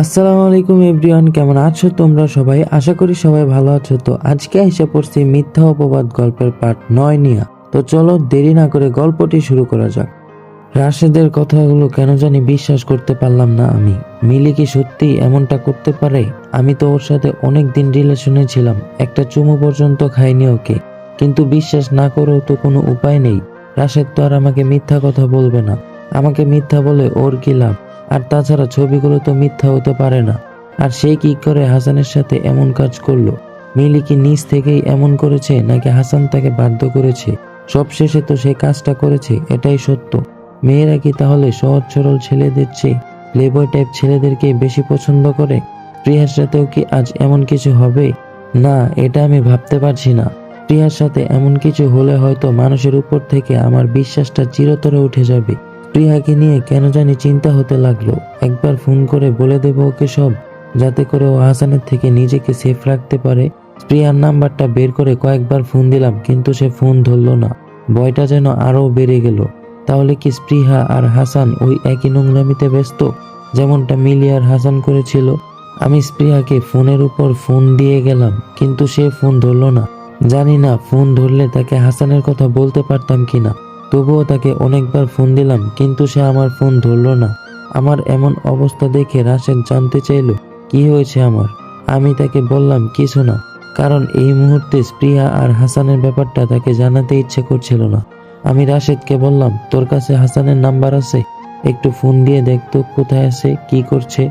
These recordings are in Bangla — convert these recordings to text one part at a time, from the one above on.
আসসালামু আলাইকুম এভরিওয়ান, কেমন আছো তোমরা সবাই? আশা করি সবাই ভালো আছো। তো আজকে এসে পড়ছি মিথ্যা অপবাদ গল্পের পার্ট নয় নিয়া। তো চলো দেরি না করে গল্পটি শুরু করা যাক। রাশেদের কথাগুলো কেন জানি বিশ্বাস করতে পারলাম না আমি। মিলি কি সত্যি এমনটা করতে পারে? আমি তো ওর সাথে অনেক দিন রিলেশনে ছিলাম, একটা চুমু পর্যন্ত খাইনি ওকে। কিন্তু বিশ্বাস না করেও তো কোনো উপায় নেই। রাশেদ তো আর আমাকে মিথ্যা কথা বলবে না। আমাকে মিথ্যা বলে ওর কি লাভ? আর তাছাড়া ছবিগুলো তো মিথ্যা হতে পারে না। আর সে কি করে হাসানের সাথে এমন কাজ করল? মিলি কি নিজ থেকেই এমন করেছে, নাকি হাসান তাকে বাধ্য করেছে? সবশেষে তো সে কাজটা করেছে, এটাই সত্য। মেয়েরা কি তাহলে সহজ সরল ছেলেদের চেয়ে লেবয় টাইপ ছেলেদেরকে বেশি পছন্দ করে? প্রিয়ার সাথেও কি আজ এমন কিছু হবে? না, এটা আমি ভাবতে পারছি না। প্রিয়ার সাথে এমন কিছু হলে হয়তো মানুষের উপর থেকে আমার বিশ্বাসটা চিরতরে উঠে যাবে। প্রিয়াকে নিয়ে কেন জানি চিন্তা হতে লাগল। একবার ফোন করে বলে দেবো ওকে সব, যাতে করে ও হাসানের থেকে নিজেকে সেফ রাখতে পারে। প্রিয়ার নাম্বারটা বের করে কয়েকবার ফোন দিলাম, কিন্তু সে ফোন ধরলো না। ভয়টা যেন আরও বেড়ে গেল। তাহলে কি স্পৃহা আর হাসান ওই একই নোংরামিতে ব্যস্ত? যেমনটা মিলি আর হাসান করেছিল। আমি স্পৃহাকে ফোনের উপর ফোন দিয়ে গেলাম, কিন্তু সে ফোন ধরলো না। জানি না ফোন ধরলে তাকে হাসানের কথা বলতে পারতাম কিনা। তবুও তাকে অনেকবার ফোন দিলাম, কিন্তু সে আমার ফোন ধরলো না। আমার এমন অবস্থা দেখে রাশেদ জানতে চাইল, কি হয়েছে আমার? আমি তাকে বললাম, কিছু না, কারণ এই মুহূর্তে স্পৃহা আর হাসানের ব্যাপারটা তাকে জানাতে ইচ্ছে করছিল না। আমি রাশেদকে বললাম, তোর কাছে হাসানের নাম্বার আছে? একটু ফোন দিয়ে দেখতো কোথায় আছে, কি করছে?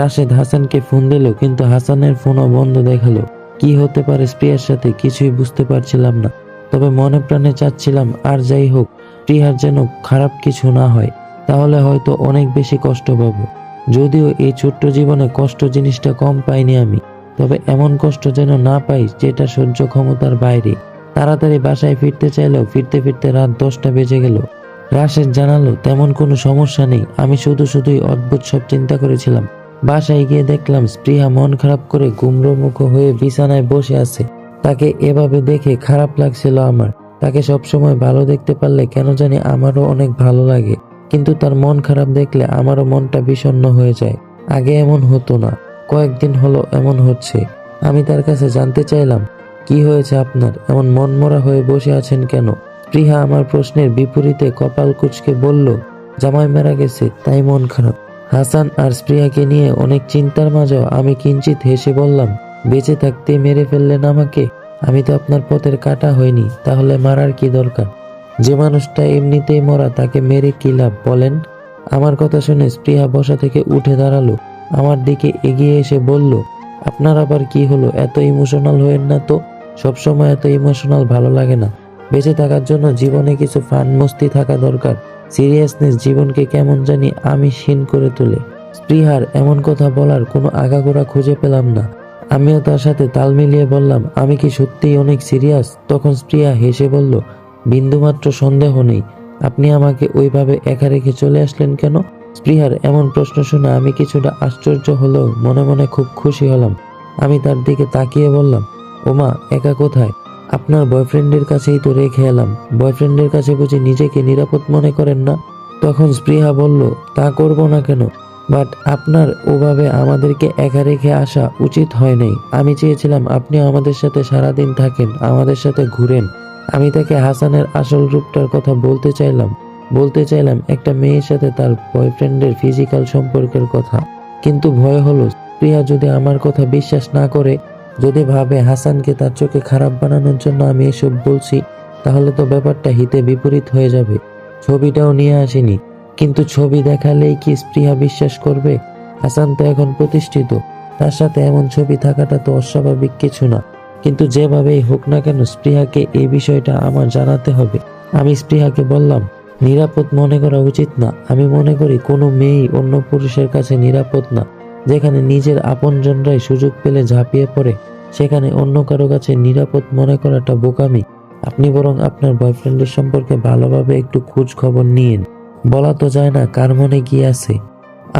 রাশেদ হাসানকে ফোন দিল, কিন্তু হাসানের ফোনও বন্ধ দেখাল। কি হতে পারে স্প্রিয়ার সাথে? কিছুই বুঝতে পারছিলাম না। তবে মনে প্রাণে চাচ্ছিলাম, আর যাই হোক প্রিয়ার যেন খারাপ কিছু না হয়, তাহলে হয়তো অনেক বেশি কষ্ট পাবো। যদিও এই ছোট্ট জীবনে কষ্ট জিনিসটা কম পাইনি আমি, তবে এমন কষ্ট যেন না পাই যেটা সহ্য ক্ষমতার বাইরে। তাড়াতাড়ি বাসায় ফিরতে চাইলেও ফিরতে ফিরতে রাত দশটা বেজে গেল। রাশেদ জানালো, তেমন কোনো সমস্যা নেই, আমি শুধু শুধুই অদ্ভুত সব চিন্তা করেছিলাম। বাসায় গিয়ে দেখলাম স্পৃহা মন খারাপ করে গুমরোমুখ হয়ে বিছানায় বসে আছে। তাকে এভাবে দেখে খারাপ লাগছিল আমার। তাকে সবসময় ভালো দেখতে পারলে কেন জানি আমারও অনেক ভালো লাগে। কিন্তু তার মন খারাপ দেখলে আমারও মনটা বিষণ্ণ হয়ে যায়। আগে এমন হতো না। কয়েকদিন হলো এমন হচ্ছে। আমি তার কাছে জানতে চাইলাম, কি হয়েছে আপনার? এমন মনমরা হয়ে বসে আছেন কেন? প্রিহা আমার প্রশ্নের বিপরীতে কপাল কুচকে বলল, জামাই মারা গেছে, তাই মন খারাপ। হাসান আর স্প্রিয়াকে নিয়ে অনেক চিন্তার মাঝেও আমি কিঞ্চিত হেসে বললাম, বেঁচে থাকতে মেরে ফেললেন আমাকে? আমি তো আপনার পথের কাটা হয়নি তাহলে মারার কি দরকার? যে মানুষটা এমনিতেই মরা, তাকে মেরে কি লাভ, বলেন? আমার কথা শুনে স্পৃহা বসা থেকে উঠে দাঁড়াল। আমার দিকে এগিয়ে এসে বলল, আপনার আবার কি হলো? এত ইমোশনাল হয়েন না তো? সবসময় এত ইমোশনাল ভালো লাগে না। বেঁচে থাকার জন্য জীবনে কিছু ফান মস্তি থাকা দরকার। সিরিয়াসনেস জীবনকে কেমন জানি আমি ক্ষীণ করে তোলে। স্পৃহার এমন কথা বলার কোনো আগাগোড়া খুঁজে পেলাম না। আমিও তার সাথে তাল মিলিয়ে বললাম, আমি কি সত্যিই অনেক সিরিয়াস তখন স্প্রিয়া হেসে বলল, বিন্দুমাত্র সন্দেহ নেই। আপনি আমাকে ওইভাবে একা রেখে চলে আসলেন কেন? স্পৃহার এমন প্রশ্ন শুনে আমি কিছুটা আশ্চর্য হলেও মনে মনে খুব খুশি হলাম। আমি তার দিকে তাকিয়ে বললাম, ওমা, একা কোথায়? আপনার বয়ফ্রেন্ডের কাছেই তো রেখে এলাম। বয়ফ্রেন্ডের কাছে বুঝি নিজেকে নিরাপদ মনে করেন না? তখন স্পৃহা বলল, তা করব না কেন? বাট আপনার ওভাবে আমাদেরকে একা রেখে আসা উচিত হয় নাই। আমি চেয়েছিলাম আপনি আমাদের সাথে সারাদিন থাকেন, আমাদের সাথে ঘুরেন। আমি তাকে হাসানের আসল রূপটার কথা বলতে চাইলাম। বলতে চাইলাম একটা মেয়ের সাথে তার বয়ফ্রেন্ডের ফিজিক্যাল সম্পর্কের কথা। কিন্তু ভয় হলো, প্রিয়া যদি আমার কথা বিশ্বাস না করে, যদি ভাবে হাসানকে তার চোখে খারাপ বানানোর জন্য আমি এসব বলছি, তাহলে তো ব্যাপারটা হিতে বিপরীত হয়ে যাবে। ছবিটাও নিয়ে আসিনি। কিন্তু ছবি দেখালেই কি স্পৃহা বিশ্বাস করবে? হাসান তো এখন প্রতিষ্ঠিত। তার সাথে এমন ছবি থাকাটা তো অস্বাভাবিক কিছু না। কিন্তু যেভাবেই হোক না কেন স্পৃহাকে এই বিষয়টা আমার জানাতে হবে। আমি স্পৃহাকে বললাম, নিরাপদ মনে করা উচিত না। আমি মনে করি কোনো মেয়েই অন্য পুরুষের কাছে নিরাপদ না। যেখানে নিজের আপনজনরাই সুযোগ পেলে ঝাঁপিয়ে পড়ে, সেখানে অন্য কারও কাছে নিরাপদ মনে করাটা বোকামি। আপনি বরং আপনার বয়ফ্রেন্ডের সম্পর্কে ভালোভাবে একটু খোঁজ খবর নিন বলা তো যায় না, কার মনে কি আছে?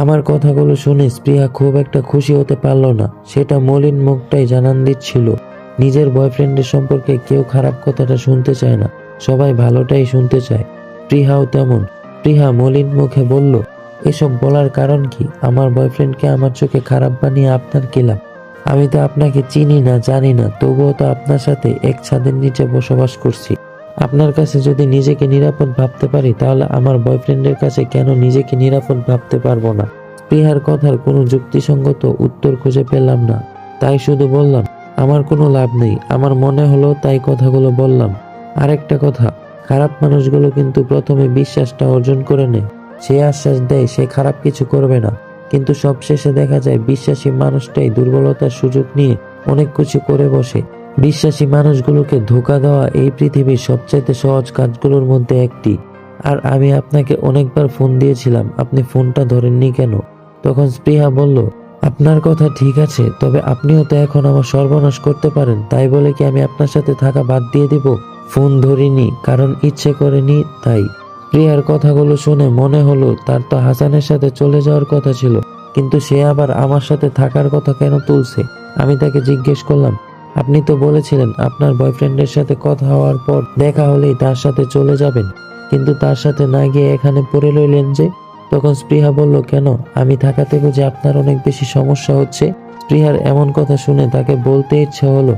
আমার কথাগুলো শুনে স্পৃহা খুব একটা খুশি হতে পারল না। সেটা মলিন মুখটাই জানান দিচ্ছিল। নিজের বয়ফ্রেন্ডের সম্পর্কে কেউ খারাপ কথাটা শুনতে চায় না, সবাই ভালোটাই শুনতে চায়। প্রিহাও তেমন। প্রিহা মলিন মুখে বলল, এসব বলার কারণ কি? আমার বয়ফ্রেন্ডকে আমার চোখে খারাপ বানিয়ে আপনার কি লাভ? আমি তো আপনাকে চিনি না, জানি না, তবুও তো আপনার সাথে এক ছাদের নিচে বসবাস করছি। আপনার কাছে যদি নিজেকে নিরাপদ ভাবতে পারি, তাহলে আমার বয়ফ্রেন্ডের কাছে কেন নিজেকে নিরাপদ ভাবতে পারব না? স্পৃহার কথার কোনো যুক্তিসঙ্গত উত্তর খুঁজে পেলাম না। তাই শুধু বললাম, আমার কোনো লাভ নেই। আমার মনে হলো তাই কথাগুলো বললাম। আরেকটা কথা, খারাপ মানুষগুলো কিন্তু প্রথমে বিশ্বাসটা অর্জন করে নেয়। সে আশ্বাস দেয়, সে খারাপ কিছু করবে না। কিন্তু সবশেষে দেখা যায়, বিশ্বাসী মানুষটাই দুর্বলতার সুযোগ নিয়ে অনেক কিছু করে বসে। বিশ্বাসী মানুষগুলোকে ধোকা দেওয়া এই পৃথিবীর সবচাইতে সহজ কাজগুলোর মধ্যে একটি। আর আমি আপনাকে অনেকবার ফোন দিয়েছিলাম, আপনি ফোনটা ধরেননি কেন? তখন স্পৃহা বলল, আপনার কথা ঠিক আছে, তবে আপনিও তো এখন আমার সর্বনাশ করতে পারেন, তাই বলে কি আমি আপনার সাথে থাকা বাদ দিয়ে দিব? ফোন ধরিনি, কারণ ইচ্ছে করেনি, তাই। প্রিয়ার কথাগুলো শুনে মনে হলো তার তো হাসানের সাথে চলে যাওয়ার কথা ছিল, কিন্তু সে আবার আমার সাথে থাকার কথা কেন তুলছে? আমি তাকে জিজ্ঞেস করলাম আপনি তো বলেছিলেন আপনার বয়ফ্রেন্ডের সাথে কথা হওয়ার পর দেখা হলেই তার সাথে চলে যাবেন। কিন্তু তার সাথে না গিয়ে এখানে পড়ে রইলেন যে, তখন স্পৃহা বলল, কেন? আমি থাকাতে বুঝে আপনার অনেক বেশি সমস্যা হচ্ছে? স্পৃহার এমন কথা শুনে তাকে বলতে ইচ্ছা হলো,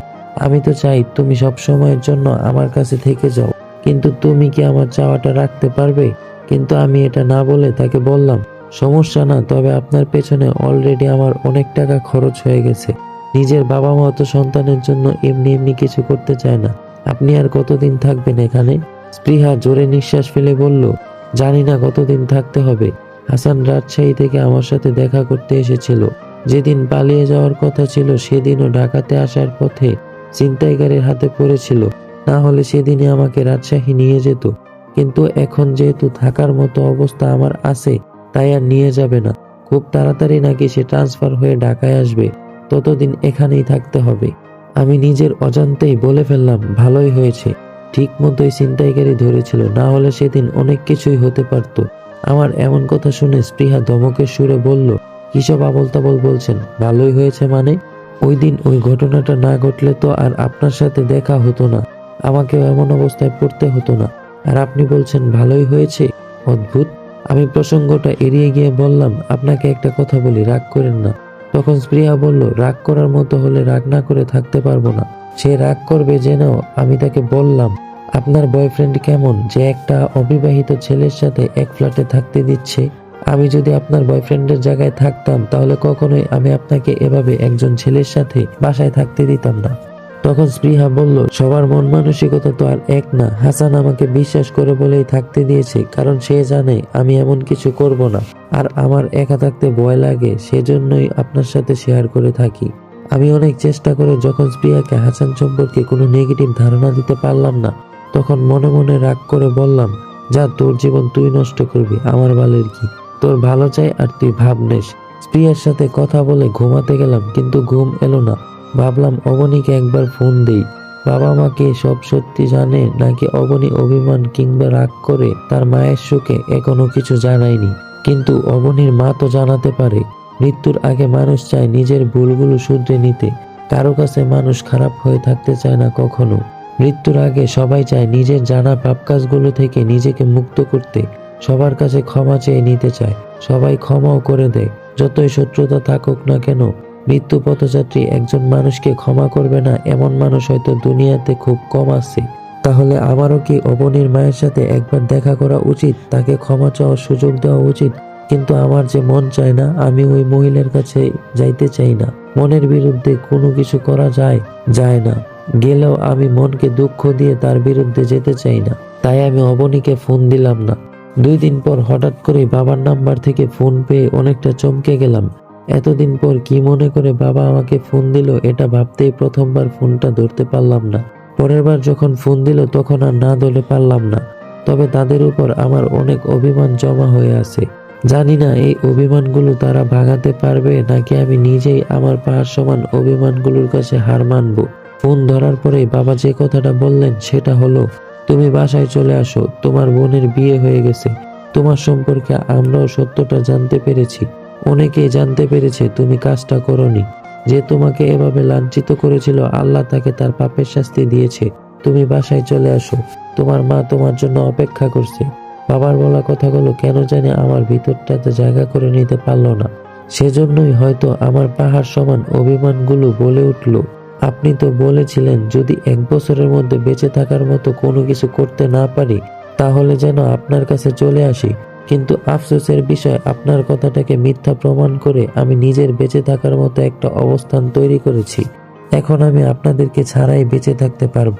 আমি তো চাই তুমি সব সময়ের জন্য আমার কাছে থেকে যাও। কিন্তু তুমি কি আমার চাওয়াটা রাখতে পারবে? কিন্তু আমি এটা না বলে তাকে বললাম, সমস্যা না, তবে আপনার পেছনে অলরেডি আমার অনেক টাকা খরচ হয়ে গেছে। নিজের বাবা মা তো সন্তানের জন্য এমনি এমনি কিছু করতে চায় না। আপনি আর কতদিন থাকবেন এখানে? স্পৃহা জোরে নিঃশ্বাস ফেলে বলল, জানি না কতদিন থাকতে হবে। হাসান রাজশাহী থেকে আমার সাথে দেখা করতে এসেছিল। যেদিন পালিয়ে যাওয়ার কথা ছিল, সেদিনও ঢাকাতে আসার পথে ছিনতাইকারীর হাতে পড়েছিল। না হলে সেদিনই আমাকে রাজশাহী নিয়ে যেত। কিন্তু এখন যেহেতু থাকার মতো অবস্থা আমার আছে, তাই আর নিয়ে যাবে না। খুব তাড়াতাড়ি নাকি সে ট্রান্সফার হয়ে ঢাকায় আসবে। ততদিন এখানেই থাকতে হবে। আমি নিজের অজান্তেই বলে ফেললাম, ভালোই হয়েছে। ঠিক মতোই ছিনতাইকারী ধরেছিল, না হলে সেদিন অনেক কিছুই হতে পারত। আমার এমন কথা শুনে স্পৃহা ধমকের সুরে বলল, কিসব আবল তাবল বলছেন? ভালোই হয়েছে মানে? ওই দিন ওই ঘটনাটা না ঘটলে তো আর আপনার সাথে দেখা হতো না। আমাকেও এমন অবস্থায় পড়তে হতো না। আর আপনি বলছেন, ভালোই হয়েছে? অদ্ভুত। আমি প্রসঙ্গটা এড়িয়ে গিয়ে বললাম, আপনাকে একটা কথা বলি, রাগ করেন না। তখন স্প্রিয়া বলল, রাগ করার মতো হলে রাগ না করে থাকতে পারব না। সে রাগ করবে জেনেও আমি তাকে বললাম, আপনার বয়ফ্রেন্ড কেমন? যে একটা অবিবাহিত ছেলের সাথে এক ফ্ল্যাটে থাকতে দিচ্ছে। আমি যদি আপনার বয়ফ্রেন্ডের জায়গায় থাকতাম, তাহলে কখনোই আমি আপনাকে এভাবে একজন ছেলের সাথে বাসায় থাকতে দিতাম না। তখন স্পৃহা বলল, সবার মন মানসিকতা তো আর এক না। হাসান আমাকে বিশ্বাস করে বলেই থাকতে দিয়েছে, কারণ সে জানে আমি এমন কিছু করব না। আর আমার একা থাকতে ভয় লাগে, সেজন্যই আপনার সাথে শেয়ার করে থাকি। আমি অনেক চেষ্টা করে যখন স্প্রিয়াকে হাসান সম্পর্কে কোনো নেগেটিভ ধারণা দিতে পারলাম না, তখন মনে মনে রাগ করে বললাম, যা, তোর জীবন তুই নষ্ট করবি, আমার বালের কি? তোর ভালো চাই আর তুই ভাব নেস। স্প্রিয়ার সাথে কথা বলে ঘুমাতে গেলাম, কিন্তু ঘুম এলো না। ভাবলাম অবনীকে একবার ফোন দেই। বাবা মাকে সব সত্যি জানে, নাকি অবনী অভিমান কিংবা রাগ করে তার মায়ের সুখে এখনও কিছু জানায়নি। কিন্তু অবনীর মা তো জানাতে পারে, মৃত্যুর আগে মানুষ চায় নিজের ভুলগুলো শুধরে নিতে। কারও কাছে মানুষ খারাপ হয়ে থাকতে চায় না কখনো। মৃত্যুর আগে সবাই চায় নিজের জানা পাপ কাজগুলো থেকে নিজেকে মুক্ত করতে। সবার কাছে ক্ষমা চেয়ে নিতে চায়, সবাই ক্ষমাও করে দেয়। যতই শত্রুতা থাকুক না কেন মৃত্যু পথযাত্রী একজন মানুষকে ক্ষমা করবে না, এমন মানুষ হয়তো দুনিয়াতে খুব কম আছে। তাহলে আমারও কি অবনীর মায়ের সাথে একবার দেখা করা উচিত? তাকে ক্ষমা চাওয়ার সুযোগ দেওয়া উচিত? কিন্তু আমার যে মন চায় না, আমি ওই মহিলার কাছে যাইতে চাই না। মনের বিরুদ্ধে কোনো কিছু করা যায় যায় না। গেলেও আমি মনকে দুঃখ দিয়ে তার বিরুদ্ধে যেতে চাই না। তাই আমি অবনীকে ফোন দিলাম না। দুই দিন পর হঠাৎ করে বাবার নাম্বার থেকে ফোন পেয়ে অনেকটা চমকে গেলাম। এতদিন পর কি মনে করে বাবা আমাকে ফোন দিল, এটা ভাবতেই প্রথমবার ফোনটা ধরতে পারলাম না। পরের বার যখন ফোন দিল, তখন আর না ধরে পারলাম না। তবে তাদের উপর আমার অনেক অভিমান জমা হয়ে আছে। জানি না এই অভিমানগুলো তারা ভাঙাতে পারবে, নাকি আমি নিজেই আমার পাহাড় সমান অভিমানগুলোর কাছে হার মানবো। ফোন ধরার পরেই বাবা যে কথাটা বললেন, সেটা হলো, তুমি বাসায় চলে আসো, তোমার বোনের বিয়ে হয়ে গেছে। তোমার সম্পর্কে আমরাও সত্যটা জানতে পেরেছি। অনেকেই জানতে পেরেছে তুমি কাজটা করনি। যে তোমাকে এভাবে লাঞ্ছিত করেছিল, আল্লাহ তাকে তার পাপের শাস্তি দিয়েছে। তুমি বাসায় চলে আসো। তোমার মা তোমার জন্য অপেক্ষা করছে। বাবার বলা কথাগুলো কেন জানি আমার ভিতরটাতে জায়গা করে নিতে পারল না। সেজন্যই হয়তো আমার পাহাড় সমান অভিমানগুলো বলে উঠল। আপনি তো বলেছিলেন, যদি এক বছরের মধ্যে বেঁচে থাকার মতো কোনো কিছু করতে না পারি, তাহলে যেন আপনার কাছে চলে আসি। কিন্তু আফসোসের বিষয়, আপনার কথাটাকে মিথ্যা প্রমাণ করে আমি নিজের বেঁচে থাকার মতো একটা অবস্থান তৈরি করেছি। এখন আমি আপনাদেরকে ছাড়াই বেঁচে থাকতে পারব।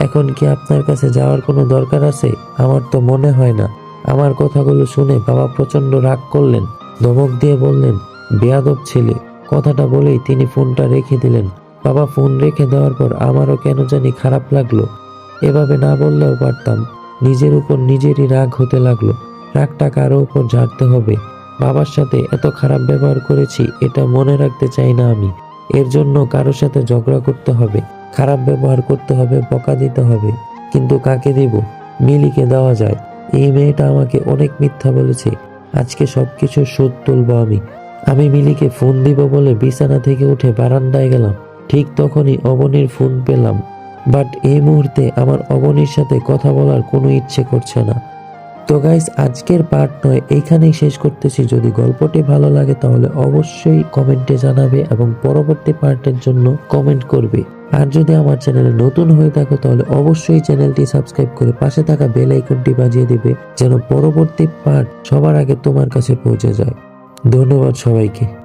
এখন কি আপনার কাছে যাওয়ার কোনো দরকার আছে? আমার তো মনে হয় না। আমার কথাগুলো শুনে বাবা প্রচণ্ড রাগ করলেন। ধমক দিয়ে বললেন, বেয়াদব ছেলে। কথাটা বলেই তিনি ফোনটা রেখে দিলেন। বাবা ফোন রেখে দেওয়ার পর আমারও কেন জানি খারাপ লাগল। এভাবে না বললেও পারতাম। নিজের উপর নিজেরই রাগ হতে লাগল। রাগটা কারও উপর ঝাড়তে হবে। বাবার সাথে এত খারাপ ব্যবহার করেছি, এটা মনে রাখতে চাই না আমি। এর জন্য কারোর সাথে ঝগড়া করতে হবে, খারাপ ব্যবহার করতে হবে, বকা দিতে হবে। কিন্তু কাকে দিব? মিলিকে দেওয়া যায়। এই মেয়েটা আমাকে অনেক মিথ্যা বলেছে। আজকে সবকিছু শোধ তুলবো আমি। আমি মিলিকে ফোন দিব বলে বিছানা থেকে উঠে বারান্দায় গেলাম। ঠিক তখনই অবনীর ফোন পেলাম। বাট এই মুহূর্তে আমার অবনীর সাথে কথা বলার কোনো ইচ্ছে করছে না। তো গাইস আজকের পার্ট নয়, এইখানেই শেষ করতেছি। যদি গল্পটি ভালো লাগে, তাহলে অবশ্যই কমেন্টে জানাবে এবং পরবর্তী পার্টের জন্য কমেন্ট করবে। আর যদি আমার চ্যানেলে নতুন হয়ে থাকো, তাহলে অবশ্যই চ্যানেলটি সাবস্ক্রাইব করে পাশে থাকা বেল আইকনটি বাজিয়ে দেবে, যেন পরবর্তী পার্ট সবার আগে তোমার কাছে পৌঁছে যায়। ধন্যবাদ সবাইকে।